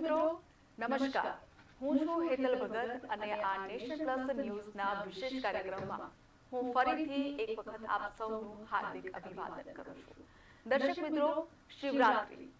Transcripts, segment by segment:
મિત્રો, નમસ્કાર. હું છું હેતલ ભગત અને આ નેશન પ્લસ ન્યૂઝના વિશેષ કાર્યક્રમમાં હું ફરીથી એક વખત આપ સૌનું હાર્દિક અભિવાદન કરું છું. દર્શક મિત્રો, શિવરાત્રી.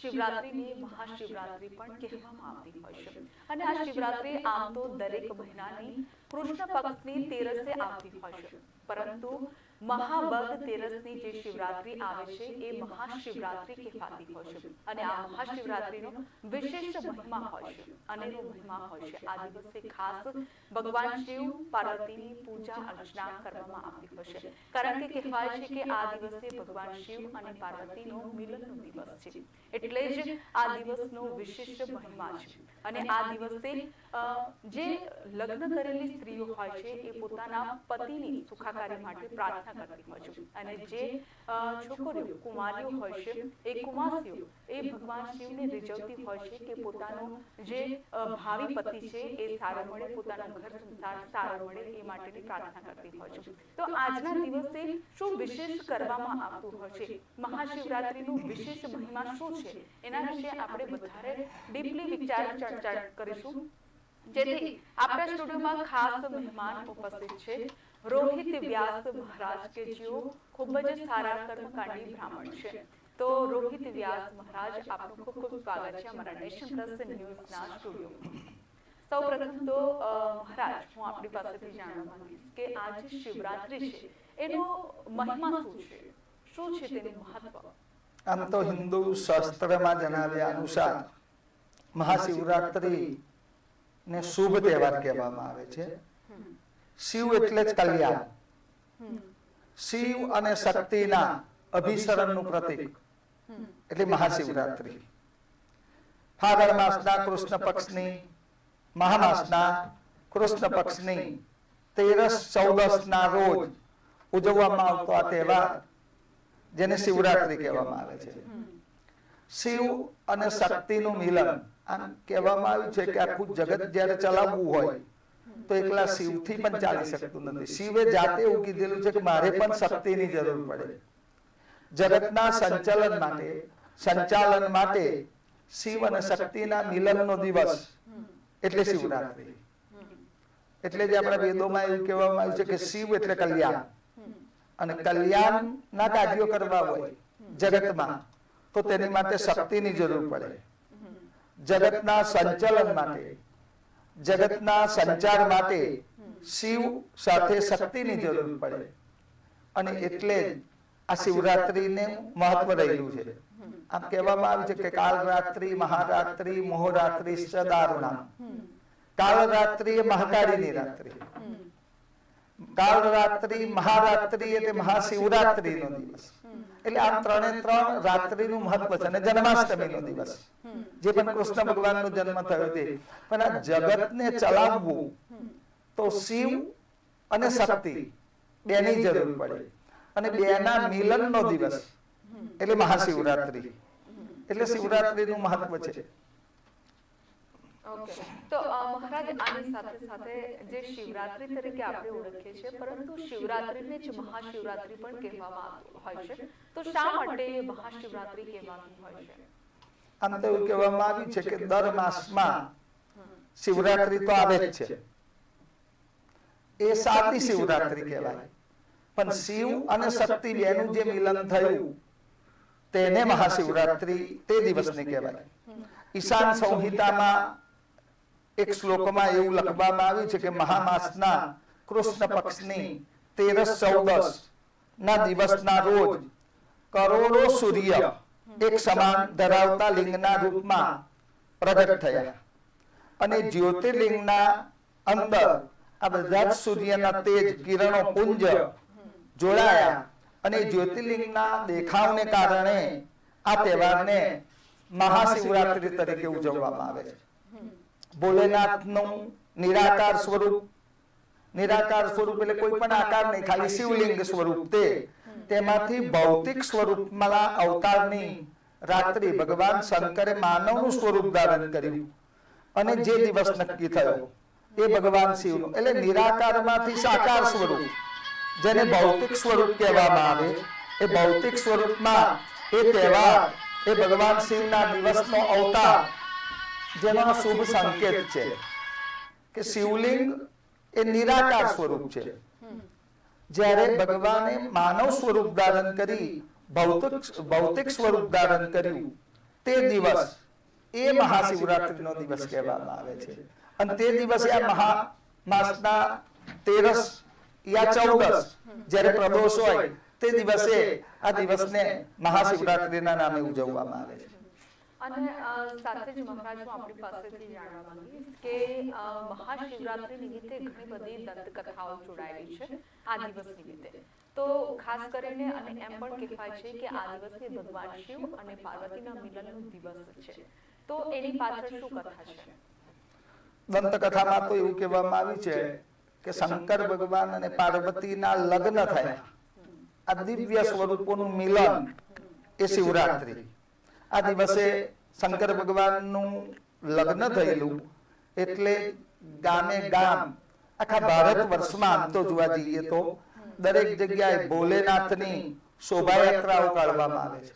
શિવરાત્રીને મહાશિવરાત્રી પણ કહેવામાં આવતી હોય છે. અને આ શિવરાત્રી આમ તો દરેક મહિનાની કૃષ્ણ પક્ષની તેરસે આવતી હોય છે. પરંતુ મહાબદ તેરસની જે શિવરાત્રી આવે છે એ મહાશિવરાત્રી કહેવાતી હોય છે. અને આ મહાશિવરાત્રીનો વિશેષ મહિમા હોય છે. અનેરો મહિમા હોય છે. આ દિવસે ખાસ ભગવાન શિવ પાર્વતીની પૂજા અર્ચના કરવામાં આવતી હોય છે. કારણ કે કહેવાય છે કે આ દિવસે ભગવાન શિવ અને પાર્વતીનો મિલનનો દિવસ છે. એટલે જ આ દિવસનો વિશિષ્ટ મહિમા છે. અને આ દિવસે જે લગ્ન કરેલી સ્ત્રીઓ હોય છે એ પોતાના પતિની સુખાકારી માટે પ્રાર્થના કરતી હોય છે. અને જે છોકરીઓ કુમારીઓ હોય છે એ કુમાસીઓ એ ભગવાન શિવને રીઝવતી હોય છે કે પોતાનો જે ભાવિ પતિ છે એ સારો મળે પોતાનો ઘર સંસાર સારો મળે એ માટેની પ્રાર્થના કરતી હોય છે. તો આજના દિવસે શું વિશેષ કરવામાં આવતું હોય છે? મહાશિવરાત્રીનું વિશેષ મહિમા શું છે? એના વિશે આપણે વધારે ડીપલી વિચાર ચર્ચા કરીશું જેથી આપણા સ્ટુડિયોમાં ખાસ મહેમાન ઉપસ્થિત છે રોહિત વ્યાસ મહારાજ કે જેઓ ખૂબ જ સારા કર્મકાંડી બ્રાહ્મણ છે. તો રોહિત વ્યાસ મહારાજ, આપનું ખૂબ ખૂબ સ્વાગત છે અમારા નેશન પ્લસ ન્યૂઝના સ્ટુડિયોમાં સૌ પ્રથમ તો મહારાજ, હું આપણી પાસેથી જાણવા માંગીશ કે આ જે શિવરાત્રી છે. એનો મહિમા શું છે? શું છે તેનું મહત્વ? આમ તો હિન્દુ શાસ્ત્રમાં જણાવ્યા અનુસાર મહાશિવરાત્રી ને શુભ તહેવાર કહેવામાં આવે છે. શિવ એટલે જ કલ્યાણ. શિવ અને શક્તિના અભિસરણનું પ્રતીક. એટલે મહાશિવરાત્રિ. ફાગણ માસના કૃષ્ણ પક્ષની, મહામાસના કૃષ્ણ પક્ષની તેરસ ચૌદસના રોજ ઉજવવામાં આવતો આ તહેવાર, જેને શિવરાત્રી કહેવામાં આવે છે. શિવ અને શક્તિનું મિલન આમ કહેવામાં આવ્યું છે કે આખું જગત જ્યારે ચલાવવું હોય તો એકલા શિવથી પણ ચાલી શકતું નથી. શિવે જાતે એવું કીધેલું છે કે મારે પણ શક્તિની જરૂર પડે. જગતના સંચાલન માટે સંચાલન માટે શિવ અને શક્તિના મિલનનો દિવસ એટલે શિવરાત્રી. એટલે જે આપણા વેદોમાં એવું કહેવામાં આવ્યું છે કે શિવ એટલે કલ્યાણ. અને અને કલ્યાણના કાર્યો કરવા હોય જગતમાં તો તેની માટે શક્તિની જરૂર પડે. જગતના સંચાલન માટે જગતના સંચાર માટે શિવ સાથે શક્તિની જરૂર પડે. અને એટલે જ આ શિવરાત્રીને મહત્વ રહેલું છે. આમ કહેવામાં આવ્યું છે કે કાલ રાત્રિ મહારાત્રિ મોહરાત્રિ સદારુણા કાલરાત્રિ રાત્રિ એ મહાકાળીની રાત્રિ. હમ, કાળ રાત્રિ મહારાત્રિ એટલે મહાશિવરાત્રિનો દિવસ. એટલે આ ત્રણે ત્રણ રાત્રિનું મહત્વ છે અને જન્માષ્ટમીનો દિવસ. જે પણ કૃષ્ણ ભગવાનનો જન્મ થયો તે. પણ આ જગતને ચલાવવું તો શિવ અને શક્તિ બેની જરૂર પડે. અને બેના મિલનનો દિવસ. એટલે મહાશિવરાત્રી. એટલે શિવરાત્રીનું મહત્વ છે. ઓકે તો મહારાજ આની સાથે સાથે જે શિવરાત્રી તરીકે આપણે ઓળખીએ છીએ પરંતુ શિવરાત્રીને જ મહાશિવરાત્રી પણ કહેવામાં હોય છે. તો શા માટે મહાશિવરાત્રી કહેવાતું હોય છે? આમ તો એવું કહેવામાં આવ્યું છે કે દર માસમાં શિવરાત્રી તો આવે જ છે. એ સાતી શિવરાત્રી કહેવાય. પણ શિવ અને શક્તિ બેનું જે મિલન થયું તેને મહાશિવરાત્રી તે દિવસને કહેવાય. ઈશાન સંહિતામાં એક શ્લોકમાં એવું લખવામાં આવ્યું છે કે મહામાસના કૃષ્ણ પક્ષની તેરસ ચૌદસ ના દિવસના રોજ કરોડો સૂર્ય એક સમાન ધરાવતા લિંગના રૂપમાં પ્રગટ થયા. અને જ્યોતિર્લિંગના અંદર આ બધા જ સૂર્યના તેજ કિરણો પુંજ જોડાયા. અને જ્યોતિર્લિંગના દેખાવને કારણે આ તહેવારને મહાશિવરાત્રી તરીકે ઉજવવામાં આવે છે. ભોલેનાથનું નિરાકાર સ્વરૂપ. નિરાકાર સ્વરૂપ એટલે કોઈ પણ આકાર નહીં, ખાલી શિવલિંગ સ્વરૂપ તે. તેમાંથી ભૌતિક સ્વરૂપમાં અવતારની રાત્રિ ભગવાન શંકરે માનવનું સ્વરૂપ ધારણ કર્યું. અને જે દિવસ નક્કી થયો, એ ભગવાન શિવનું. એટલે નિરાકારમાંથી સાકાર સ્વરૂપ, જેને ભૌતિક સ્વરૂપ કહેવામાં આવે, એ ભૌતિક સ્વરૂપમાં એ તહેવાર, એ ભગવાન શિવના દિવસનો અવતાર જેનો શુભ સંકેત છે કે શિવલિંગ એ નિરાકાર સ્વરૂપ છે. જ્યારે ભગવાને માનવ સ્વરૂપ ધારણ કરી, ભૌતિક ભૌતિક સ્વરૂપ ધારણ કર્યું, તે દિવસ એ મહાશિવરાત્રિનો દિવસ કહેવામાં આવે છે. અને તે દિવસે આ મહા માસના તેરસ યા ચૌદસ જ્યારે પ્રદોષ હોય, તે દિવસે આ દિવસને મહાશિવરાત્રિના નામે ઉજવવામાં આવે છે. અને સાથે જ મહારાજ હું આપણી પાસેથી જાણવા માંગીશ કે મહાશિવરાત્રિ નિમિત્તે ઘણી બધી દંતકથાઓ જોડાયેલી છે આ દિવસ નિમિત્તે. તો ખાસ કરીને અને એમ પણ કહેવાય છે કે આ દિવસે ભગવાન શિવ અને પાર્વતીના મિલનનો દિવસ છે. તો એની પાછળ શું કથા છે? દંતકથામાં તો એવું કહેવામાં આવ્યું છે કે શંકર ભગવાન અને પાર્વતીના લગ્ન થયા. આ દિવ્ય સ્વરૂપોનું મિલન એ શિવરાત્રી. આ દિવસે શંકર ભગવાનનું લગ્ન થયેલું એટલે ગામે ગામ, આખા ભારત વર્ષમાં આમ તો જોવા જઈએ તો, દરેક જગ્યાએ ભોલેનાથની શોભાયાત્રાઓ કાઢવામાં આવે છે.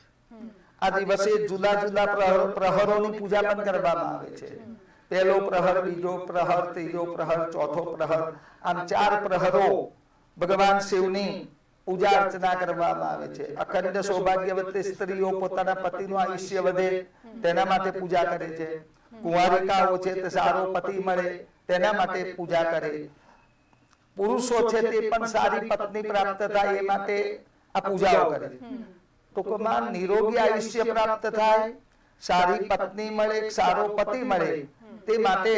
આ દિવસે જુદા જુદા પ્રહર- પ્રહરોની પૂજા પણ કરવામાં આવે છે. પહેલો પ્રહર, બીજો પ્રહર, ત્રીજો પ્રહર, ચોથો પ્રહર, આમ ચાર પ્રહરો ભગવાન શિવની પૂજા અર્ચના કરવામાં આવે છે. અખંડ સૌભાગ્યવતી સ્ત્રીઓ પોતાના પતિનું આયુષ્ય વધે તેના માટે પૂજા કરે છે. કુંવારિકાઓ છે તે સારો પતિ મળે તેના માટે પૂજા કરે. પુરુષો છે તે પણ સારી પત્ની પ્રાપ્ત થાય એ માટે આ પૂજાઓ કરે. ટૂંકમાં નિરોગી આયુષ્ય પ્રાપ્ત થાય સારી પત્ની મળે સારો પતિ મળે તે માટે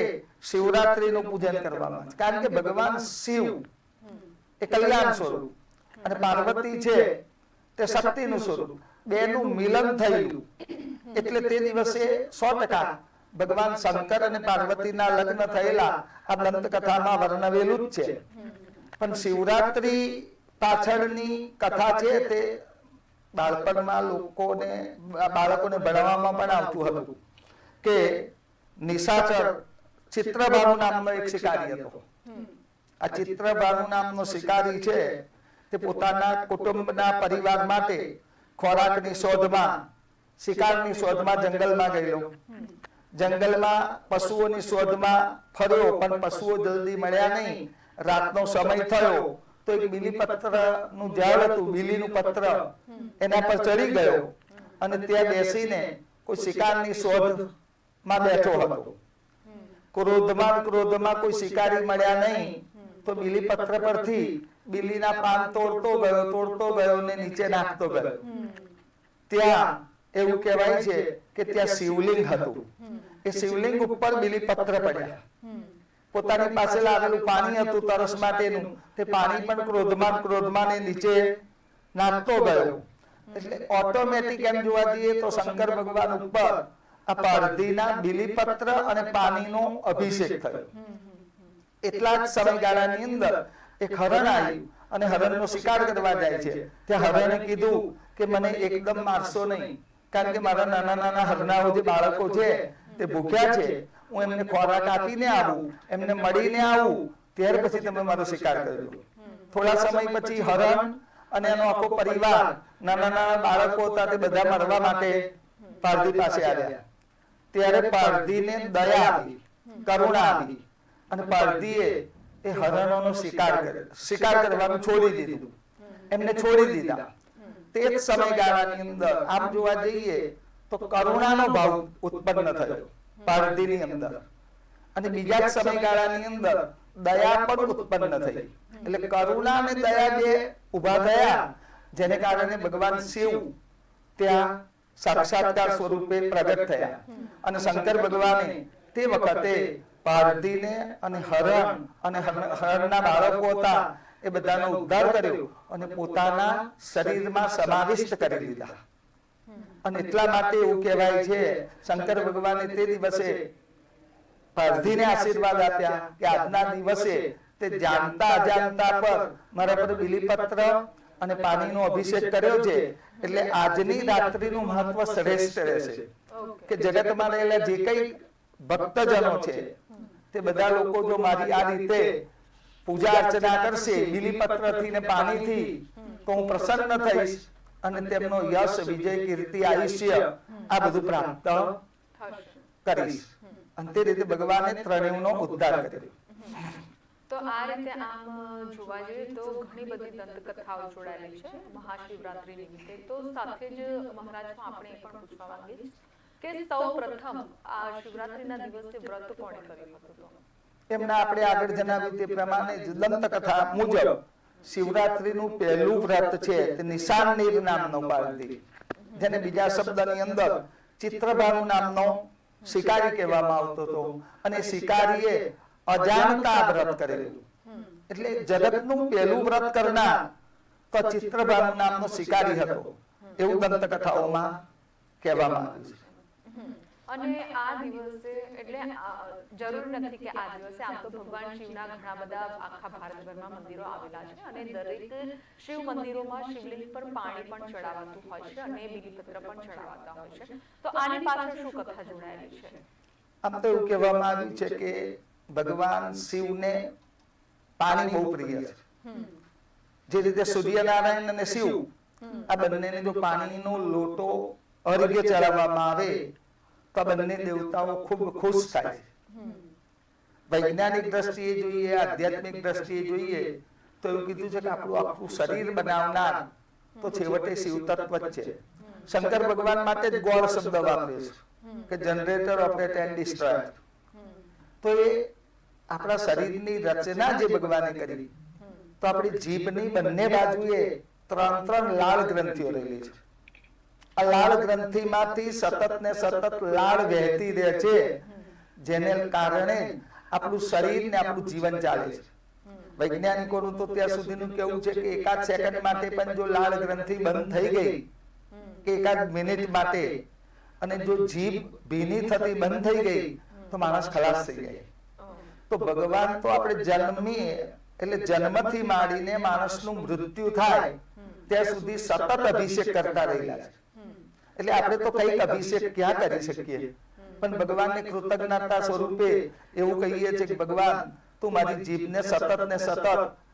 શિવરાત્રીનું પૂજન કરવામાં આવે. કારણ કે ભગવાન શિવ એ કલ્યાણ સ્વરૂપ અને પાર્વતી છે તે શક્તિનું સ્વરૂપ. બેનું મિલન થયેલું એટલે તે દિવસે સો ટકા ભગવાન શંકર અને પાર્વતીના લગ્ન થયેલા. આ દંતકથામાં વર્ણવેલું જ છે. પણ શિવરાત્રી પાછળની કથા છે તે બાળપણમાં લોકોને બાળકોને ભણાવવામાં પણ આવતું હતું. કે નિશાચર ચિત્રભાનુ નામનો એક શિકારી હતો. આ ચિત્રભાનુ નામનો શિકારી છે તે પોતાના કુટુંબના પરિવાર માટે ખોરાકની શોધમાં, શિકારની શોધમાં જંગલમાં ગયેલો. જંગલમાં પશુઓની શોધમાં ફર્યો, પણ પશુઓ જલ્દી મળ્યા નહીં. રાતનો સમય થયો, તો એક નું ઝાડ હતું, બીલીનું પત્ર. એના પર ચડી ગયો અને ત્યાં બેસીને કોઈ શિકારની શોધમાં બેઠો હતો. ક્રોધમાં ક્રોધમાં કોઈ શિકારી મળ્યા નહીં, તો બીલીપત્ર પરથી બીલીના પાન તોડતો ગયો તોડતો ગયો ને નીચે નાખતો ગયો. ત્યાં એવું કહેવાય છે કે ત્યાં શિવલિંગ હતું. એ શિવલિંગ ઉપર બીલીપત્ર પડ્યા. પોતાની પાસે લાવેલું પાણી હતું તરસ માટેનું. તે પાણી પણ ક્રોધમાં ક્રોધમાં ને નીચે નાખતો ગયો. એટલે ઓટોમેટિક એમ જોવા જઈએ તો શંકર ભગવાન ઉપર આ પારધીના બીલીપત્ર અને પાણીનો અભિષેક થયો. એટલા જ સમયગાળાની અંદર એક હરણ આવ્યું અને હરણનો શિકાર કરવા જાય છે. ત્યાં હરણે કીધું કે મને એકદમ મારશો નહીં. કારણ કે મારા નાના નાના હરણાઓ જે બાળકો છે તે ભૂખ્યા છે. હું એમને ખોરાક આપીને આવું. એમને મળીને આવું. ત્યાર પછી તમે મારો શિકાર કરજો થોડા સમય પછી હરણ અને એનો આખો પરિવાર નાના નાના બાળકો હતા તે બધા મરવા માટે પારધી પાસે આવ્યા. ત્યારે પારધીને દયા આવી કરુણા આવી અને પારધીએ એ હરણોનો શિકાર કર્યો શિકાર કરવાનું છોડી દીધું. એમને છોડી દીધા. તે જ સમયગાળાની અંદર આમ જોવા જઈએ તો કરુણાનો ભાવ ઉત્પન્ન થયો. પારધીની અંદર. અને બીજા જ સમયગાળાની અંદર દયા પણ ઉત્પન્ન થઈ. એટલે કરુણા અને દયા જે ઊભા થયા જેને કારણે ભગવાન શિવ ત્યાં સાક્ષાત્કાર સ્વરૂપે પ્રગટ થયા. અને શંકર ભગવાને તે વખતે પારધીને અને હરણ અને હરણના બાળકો હતા એ બધાનો ઉદ્ધાર કર્યો અને પોતાના શરીરમાં સમાવિષ્ટ કરી દીધા. અને એટલા માટે એવું કહેવાય છે શંકર ભગવાને તે દિવસે પારધીને આશીર્વાદ આપ્યા કે આજના દિવસે તે જાણતા અજાણતા પર મારા પર બિલીપત્ર અને પાણીનો અભિષેક કર્યો છે. એટલે આજની રાત્રિનું મહત્વ શ્રેષ્ઠ રહેશે. કે જગતમાં રહેલા જે કઈ ભક્તજનો છે તે બધા લોકો જો મારી આ રીતે પૂજા અર્ચના કરશે બીલીપત્રથી ને પાણીથી તો હું પ્રસન્ન થઈશ અને તેમનો યશ વિજય કીર્તિ આયુષ્ય આ બધું પ્રાપ્ત કરીશ. અને તે રીતે ભગવાને ત્રણેયનો ઉદ્ધાર કર્યો. તો આ રીતે આમ જોવા જઈએ તો ઘણી બધી દંતકથાઓ જોડાયેલી છે મહાશિવરાત્રી નિમિત્તે. તો સાથે જ મહારાજ આપણે એ પણ પૂછવા માંગીશ કે સૌ પ્રથમ આ શિવરાત્રીના દિવસે વ્રત કોણે કર્યું? હતું એમના આપણે આગળ જણાવ્યું તે પ્રમાણે જલંત કથા મુજબ શિવરાત્રીનું પહેલું વ્રત છે તે નિશાન નીર નામનો પાળતી જેને બીજા શબ્દની અંદર ચિત્રભાનુ નામનો શિકારી કહેવામાં આવતો હતો અને શિકારીએ અજાણતા વ્રત કરેલું. એટલે જગતનું પહેલું વ્રત કરનાર તો ચિત્રભાનુ નામનો શિકારી હતો. એવું દંતકથાઓમાં કહેવામાં આવ્યું છે. અને આ દિવસે એટલે જરૂર નથી કે આ દિવસે આમ તો ભગવાન શિવના ઘણા બધા આખા ભારતભરમાં મંદિરો આવેલા છે અને દરેક શિવ મંદિરોમાં શિવલિંગ પર પાણી પણ ચડાવાતું હોય છે અને બીલીપત્ર પણ ચડાવાતા હોય છે. તો આની પાછળ શું કથા જોડાયેલી છે? આમ તો એવું કહેવામાં આવ્યું છે કે ભગવાન શિવને પાણી બહુ પ્રિય છે. જે રીતે સૂર્યનારાયણ અને શિવ આ બંનેને જો પાણીનો લોટો અર્ઘ્ય ચડાવવામાં આવે તો બંને દેવતાઓ ખૂબ ખુશ થાય છે વૈજ્ઞાનિક દ્રષ્ટિએ જોઈએ આધ્યાત્મિક દ્રષ્ટિએ જોઈએ તો એવું કીધું છે કે આપણું આખું શરીર બનાવનાર તો છેવટે શિવ તત્વ જ છે શંકર ભગવાન માટે જ ગોળ શબ્દ વાપર્યો છે કે જનરેટર ઓપરેટ એન્ડ ડિસ્ટ્રોયર તો એ આપણા શરીરની રચના જે ભગવાને કરી તો આપણી જીભની બંને બાજુએ ત્રણ ત્રણ લાળ ગ્રંથિઓ રહેલી છે આ લાળ ગ્રંથિમાંથી સતત ને સતત લાળ વહેતી રહે છે, જેને કારણે આપણું શરીર ને આપણું જીવન ચાલે છે. વૈજ્ઞાનિકોનું તો ત્યાં સુધીનું કેવું છે કે એકાદ સેકન્ડ માટે પણ જો લાળ ગ્રંથિ બંધ થઈ ગઈ, કે એકાદ મિનિટ માટે, અને જો જીભ ભીની થતી બંધ થઈ ગઈ, તો માણસ ખલાસ થઈ જાય. તો ભગવાન તો આપણે જન્મીએ, એટલે જન્મથી માંડીને માણસનું મૃત્યુ થાય ત્યાં સુધી સતત અભિષેક કરતા રહેલા છે. એટલે આપણે તો કંઈક અભિષેક ક્યાં કરી શકીએ? પણ ભગવાનને કૃતજ્ઞતા સ્વરૂપે એવું કહીએ છીએ કે ભગવાન તું મારી જીભને સતત ને સતત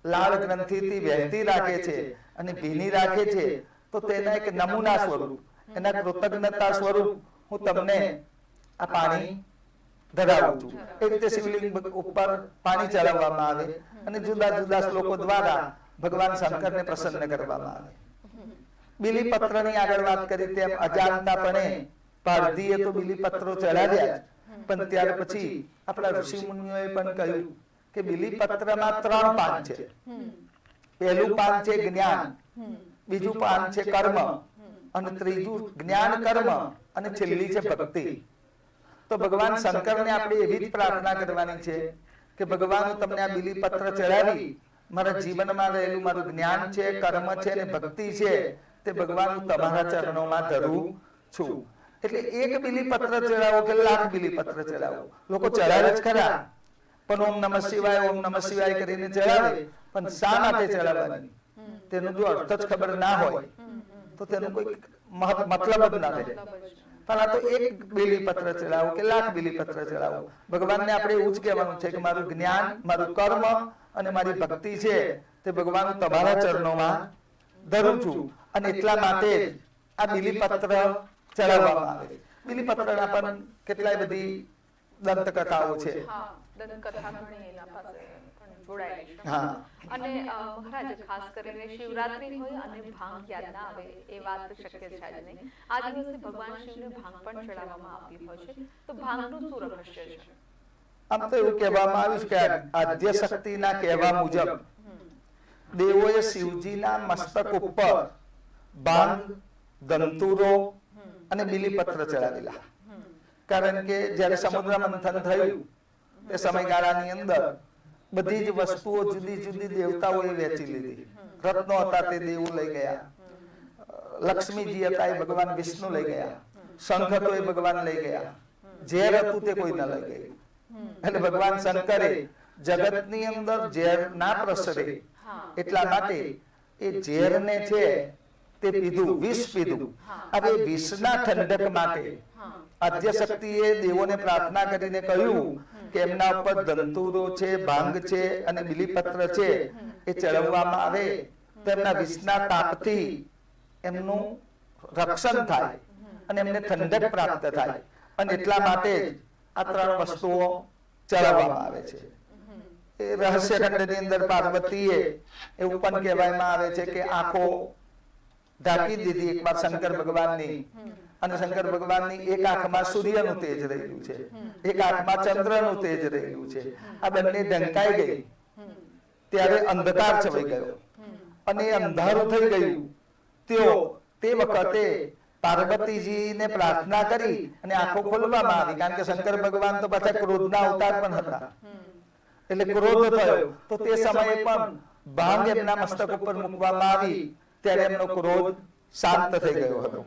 લાળ ગ્રંથિથી વહેતી રાખે છે અને ભીની રાખે છે તો તેના એક નમૂના સ્વરૂપ. એના કૃતજ્ઞતા સ્વરૂપ હું તમને આ પાણી ધરાવું છું. એ રીતે શિવલિંગ ઉપર પાણી ચડાવવામાં આવે. અને જુદા જુદા શ્લોકો દ્વારા ભગવાન શંકરને પ્રસન્ન કરવામાં આવે બીલીપત્રની આગળ વાત કરી તેમ અજાણતાપણે પારધીએ તો બીલીપત્રો ચડાવ્યા પણ ત્યાર પછી આપણા ઋષિ મુનિઓએ પણ કહ્યું કે બીલીપત્રમાં ત્રણ પાન છે. પહેલું પાન છે જ્ઞાન. બીજું પાન છે કર્મ. અને ત્રીજું જ્ઞાન કર્મ. અને છેલ્લી છે ભક્તિ. તો ભગવાન શંકરને આપણે એવી જ પ્રાર્થના કરવાની છે કે ભગવાન તમને આ બીલીપત્ર ચડાવી મારા જીવનમાં રહેલું મારું જ્ઞાન છે કર્મ છે અને ભક્તિ છે તે ભગવાન તમારા ચરણોમાં ધરું છું. એટલે એક બીલીપત્ર ચડાવો કે લાખ બીલીપત્ર ચડાવો. લોકો ચડાવે જ ખરા. પણ ઓમ નમઃ શિવાય ઓમ નમઃ શિવાય કરીને ચડાવે. પણ શા માટે ચડાવવાની? તેનો જો અર્થ જ ખબર ના હોય તો તેનો કોઈ મતલબ જ ના રહે. પણ આ તો એક બીલીપત્ર ચડાવો કે લાખ બીલીપત્ર ચડાવો. ભગવાનને આપણે એવું જ કહેવાનું છે કે મારું જ્ઞાન, મારું કર્મ અને મારી ભક્તિ છે તે ભગવાન તમારા ચરણોમાં ધરું છું. અને એટલા માટે જ આ બીલીપત્ર ચડાવવામાં આવે છે. બીલીપત્રના પણ કેટલાય બધી દંતકથાઓ છે. દંતકથા પણ જોડાયેલી. અને મહારાજ ખાસ કરીને શિવરાત્રી હોય અને ભાંગ યાદ ના આવે એ વાત શક્ય છે જ નહીં આ દિવસે ભગવાન શિવને ભાંગ પણ ચડાવવામાં આવતી હોય છે. તો ભાંગનું શું રહસ્ય છે? આમ તો એવું કહેવામાં આવ્યું કે આદ્ય શક્તિના કહેવા મુજબ દેવોએ શિવજીના મસ્તક ઉપર ભાંગ દંતુરો અને બીલીપત્ર ચડાવેલા. કારણ કે જ્યારે સમુદ્ર મંથન થયું તે સમયગાળાની અંદર બધી જ વસ્તુઓ જુદી જુદી દેવતાઓએ વેચી લીધી. રત્નો હતા તે દેવો લઈ ગયા. લક્ષ્મીજી હતા એ ભગવાન વિષ્ણુ લઈ ગયા. શંખ હતો એ ભગવાન લઈ ગયા. ઝેર હતું તે કોઈ ન લઈ ગયું એટલે ભગવાન શંકરે જગતની અંદર ઝેર ના પ્રસરે. એટલા માટે એ ઝેરને છે તે પીધું વિષ પીધું. હવે વિષના ઠંડક માટે આદ્ય શક્તિએ દેવોને પ્રાર્થના કરીને કહ્યું કે એમના ઉપર દંતુરો છે ભાંગ છે અને બીલીપત્ર છે એ ચડવવામાં આવે તો એમના વિષના તાપથી એમનું રક્ષણ થાય અને એમને ઠંડક પ્રાપ્ત થાય. અને એટલા માટે જ આ ત્રણ વસ્તુઓ ચડાવવામાં આવે છે. એ રહસ્ય ખંડની અંદર પાર્વતીએ એવું પણ કહેવામાં આવે છે કે આંખો ઢાંકી દીધી. એકવાર શંકર ભગવાનની. અને શંકર ભગવાનની એક આંખમાં સૂર્યનું તેજ રહેલું છે. એક આંખમાં ચંદ્રનું તેજ રહેલું છે. આ બંને ઢંકાઈ ગઈ. ત્યારે અંધકાર છવાઈ ગયો. અને અંધારું થઈ ગયું. તેઓ તે વખતે પાર્વતીજીને પ્રાર્થના કરી અને આંખો ખોલવામાં આવી. કારણ કે શંકર ભગવાન તો પાછા ક્રોધના અવતાર પણ હતા. એટલે ક્રોધ થયો. તો તે સમયે પણ ભાંગ એમના મસ્તક ઉપર મૂકવામાં આવી. ત્યારે એમનો ક્રોધ શાંત થઈ ગયો હતો.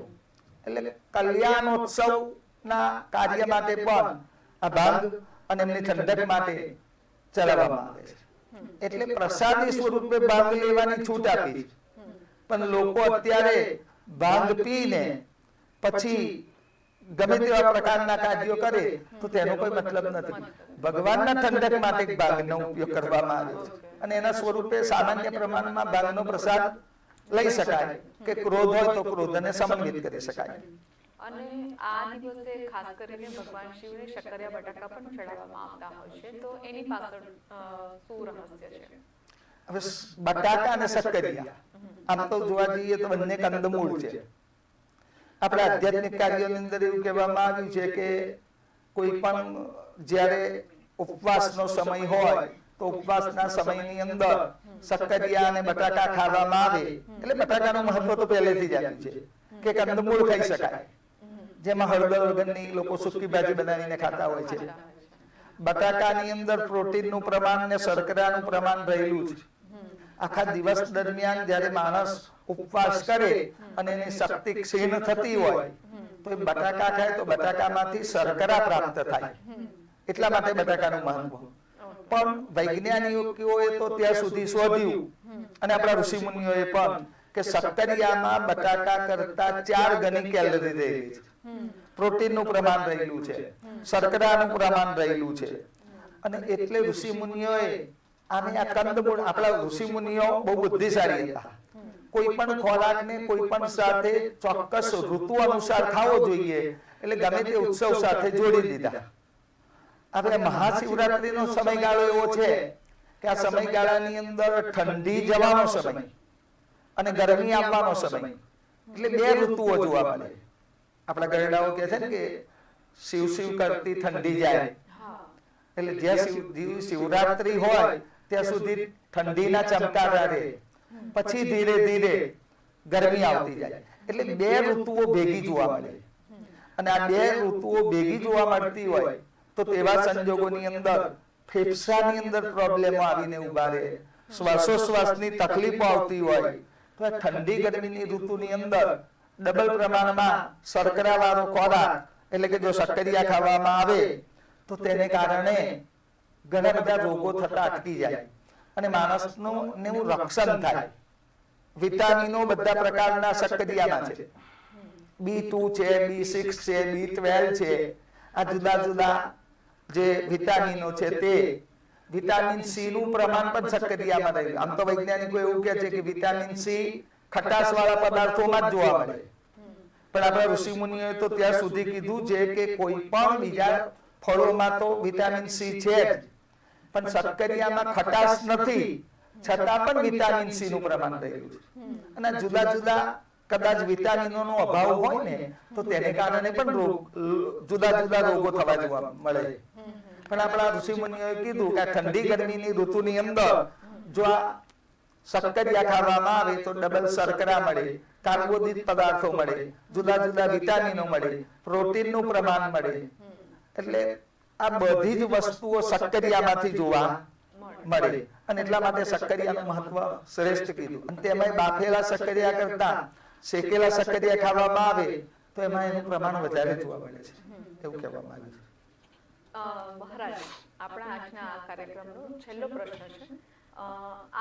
એટલે કલ્યાણોત્સવના કાર્ય માટે પણ આ ભાંગ અને એમની ઠંડક માટે ચલાવવામાં આવે છે. એટલે પ્રસાદી સ્વરૂપે ભાંગ લેવાની છૂટ આપી છે. પણ લોકો અત્યારે ભાંગ પીને પછી ગમે તેવા પ્રકારના કાર્યો કરે તો તેનો કોઈ મતલબ નથી. ભગવાનના ઠંડક માટે ભાંગનો ઉપયોગ કરવામાં આવે છે. અને એના સ્વરૂપે સામાન્ય પ્રમાણમાં ભાંગનો પ્રસાદ લઈ શકાય કે ક્રોધ હોય તો ક્રોધને સમન્વિત કરી શકાય. અને આ દિવસે ખાસ કરીને ભગવાન શિવને શક્કરિયા બટાકા પણ ચડાવવામાં આવતા હોય છે તો એની પાછળ શું રહસ્ય છે? હવે બટાકા અને શક્કરિયા. આમ તો જોવા જઈએ તો બંને કંદમૂળ છે. આપણા આધ્યાત્મિક કાર્યોની અંદર એવું કહેવામાં આવ્યું છે કે કોઈ પણ જ્યારે ઉપવાસનો સમય હોય તો ઉપવાસના સમયની અંદર સક્કરિયા અને બટાકા ખાવામાં આવે. એટલે બટાકાનું મહત્વ તો પહેલેથી જ આવ્યું છે. કે કંદમૂળ ખાઈ શકાય. જેમાં હળદર વગરની લોકો સૂકી ભાજી બનાવીને ખાતા હોય છે. બટાકાની અંદર પ્રોટીનનું પ્રમાણ અને શર્કરાનું પ્રમાણ રહેલું છે આખા દિવસ દરમિયાન જ્યારે માણસ ઉપવાસ કરે અને એની શક્તિ ક્ષીણ થતી હોય તો એ બટાકા ખાય તો બટાકામાંથી શર્કરા પ્રાપ્ત થાય. એટલા માટે બટાકાનું મહત્વ. પણ વૈજ્ઞાનિકોએ તો ત્યાં સુધી શોધ્યું. અને આપણા ઋષિ મુનિઓએ પણ કે સક્કરિયામાં બટાકા કરતા ચાર ગણી કેલરી રહેલી છે. પ્રોટીનનું પ્રમાણ રહેલું છે. શર્કરાનું પ્રમાણ રહેલું છે. અને એટલે ઋષિ મુનિઓએ આને આ કંદમૂળ, આપણા ઋષિ મુનિઓ બહુ બુદ્ધિશાળી હતા. કોઈ પણ ખોરાકને કોઈ પણ સાથે ચોક્કસ ઋતુ અનુસાર ખાવો જોઈએ. એટલે ગમે તે ઉત્સવ સાથે જોડી દીધા. હવે મહાશિવરાત્રીનો સમયગાળો એવો છે કે આ સમયગાળાની અંદર ઠંડી જવાનો સમય અને ગરમી આવવાનો સમય. એટલે બે ઋતુઓ જોવા મળે. આપણા ગરડાઓ કહે છે ને કે શિવ શિવ કરતી ઠંડી જાય. એટલે જ્યાં શિવ શિવરાત્રી હોય ત્યાં સુધી ઠંડીના ચમકારા રહે. પછી ધીરે ધીરે ગરમી આવતી જાય. એટલે બે ઋતુઓ ભેગી જોવા મળે. અને આ બે ઋતુઓ ભેગી જોવા મળતી હોય. તો તેવા સંજોગોની અંદર ફેફસાની અંદર પ્રોબ્લેમો આવીને ઊભા રહે. શ્વાસોશ્વાસની તકલીફો આવતી હોય. તો ઠંડી ગરમીની ઋતુની અંદર ડબલ પ્રમાણમાં શર્કરાવાળો ખોરાક એટલે કે જો શક્કરિયા ખાવામાં આવે તો તેને કારણે ઘણા બધા રોગો થતા અટકી જાય. અને માણસનું નું રક્ષણ થાય. વિટામિનો બધા પ્રકારના શક્કરિયામાં છે. બી ટુ છે બી સિક્સ છે બી ટ્વેલ્વ છે. આ જુદા જુદા જે વિટામિનો છે તે વિટામિન સી નું પ્રમાણ પણ શક્કરિયામાં રહેલું. આમ તો વૈજ્ઞાનિકો એવું કહે છે કે વિટામિન સી ખટાશ વાળા પદાર્થોમાં જ જોવા મળે. પણ આપણા ઋષિ મુનિઓએ તો ત્યાં સુધી કીધું છે કે કોઈ પણ બીજા ફળોમાં તો વિટામિન સી છે જ. પણ શક્કરિયામાં ખટાશ નથી. છતાં પણ વિટામિન સી નું પ્રમાણ રહેલું છે. અને જુદા જુદા કદાચ વિટામિનોનો અભાવ હોય ને તો તેને કારણે પણ રોગ જુદા જુદા રોગો થવા જોવા મળે. પણ આપણા ઋષિ મુનિઓએ કીધું કે ઠંડી ગરમીની ઋતુની અંદર જો આ શક્કરિયા ખાવામાં આવે તો ડબલ શર્કરા મળે કાર્બોદિત પદાર્થો મળે જુદા જુદા વિટામિનો મળે પ્રોટીનનું પ્રમાણ મળે. એટલે આ બધી જ વસ્તુઓ શક્કરિયામાંથી જોવા મળે. અને એટલા માટે શક્કરિયાનું મહત્વ શ્રેષ્ઠ કીધું. અને તેમાં બાફેલા શક્કરિયા કરતા શેકેલા શક્કરિયા ખાવામાં આવે તો એમાં એનું પ્રમાણ વધારે જોવા મળે છે. એવું કહેવામાં આવ્યું છે. મહારાજ આપણા આજના આ કાર્યક્રમનો છેલ્લો પ્રશ્ન છે.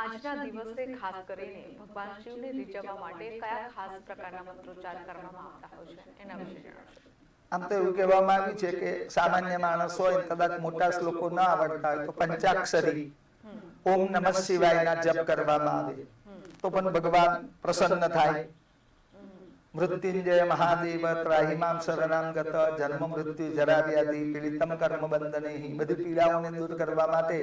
આજના દિવસે ખાસ કરીને ભગવાન શિવને રીઝવવા માટે કયા ખાસ પ્રકારના મંત્રોચ્ચાર કરવામાં આવતા હોય છે? એના વિશે જણાવશો આમ તો એવું કહેવામાં આવ્યું છે કે સામાન્ય માણસ હોય કદાચ મોટા શ્લોકો ના આવડતા હોય તો પંચાક્ષરી ઓમ નમઃ શિવાયના જપ કરવામાં આવે. તો પણ ભગવાન પ્રસન્ન થાય. મૃત્યુંજય મહાદેવ ત્રાહિમામ શરણામ ગત જન્મ મૃત્યુ જરા વ્યાધિ પીડિતમ કર્મ બંધને બધી પીડાઓને દૂર કરવા માટે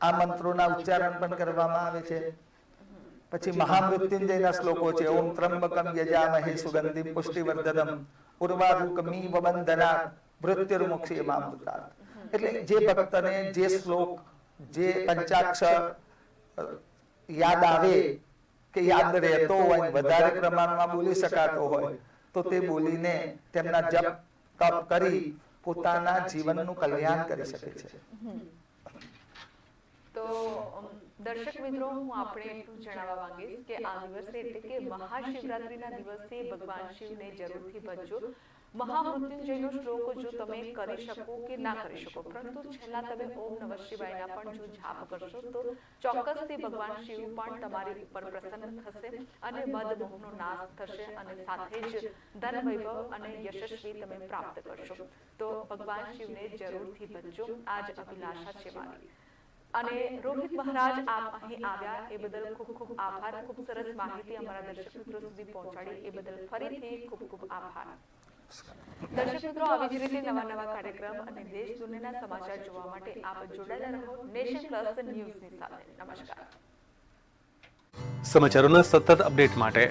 આ મંત્રોના ઉચ્ચારણ પણ કરવામાં આવે છે પછી મહામૃત્યુંજયના શ્લોકો છે ઓમ ત્રંબકમ યજામહે સુગંધિ પુષ્ટિવર્ધનમ ઉર્વારુકમી વબંધના મૃત્યુર્મુક્ષી મામૃતા એટલે જે ભક્તને જે શ્લોક જે પંચાક્ષર યાદ આવે કે યાદ રહેતો હોય વધારે પ્રમાણમાં બોલી શકાતો હોય તો તે બોલીને તેમના જપ તપ કરી પોતાના જીવનનું કલ્યાણ કરી શકે છે. તો દર્શક મિત્રો હું આપણે એટલું જણાવવા માંગીશ કે આ દિવસે એટલે કે મહાશિવરાત્રીના દિવસે ભગવાન શિવને જરૂરથી ભજજો મહામૃત્યુંજયનો શ્લોક જો તમે કરી શકો કે ના કરી શકો. પરંતુ છેલ્લા તમે ઓમ નમઃ શિવાયના પણ જો જાપ કરશો તો ચોક્કસથી ભગવાન શિવ પણ તમારી ઉપર પ્રસન્ન થશે અને મદ મોહનો નાશ થશે અને સાથે જ ધન વૈભવ અને યશસ્વી તમે પ્રાપ્ત કરશો. તો ભગવાન શિવને જરૂરથી બચજો. આજ અભિલાષા છે મારી. અને રોહિત મહારાજ આપ અહીં આવ્યા. એ બદલ ખૂબ ખૂબ આભાર ખૂબ સરસ માહિતી અમારા દર્શક મિત્રો સુધી પહોંચાડી એ બદલ ફરીથી ખૂબ ખૂબ આભાર દર્શક મિત્રો આવી જ રીતે નવા નવા કાર્યક્રમ અને દેશ દુનિયાના સમાચાર જોવા માટે આપ જોડાયેલા રહો નેશન પ્લસ ન્યૂઝની સાથે. નમસ્કાર. સમાચારોના સતત અપડેટ માટે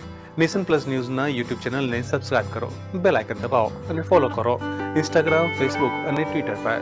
નેશન પ્લસ ન્યૂઝના યુટ્યુબ ચેનલને સબસ્ક્રાઇબ કરો બેલ આઇકન દબાવો અને ફોલો કરો. ઇન્સ્ટાગ્રામ ફેસબુક અને ટ્વિટર પર.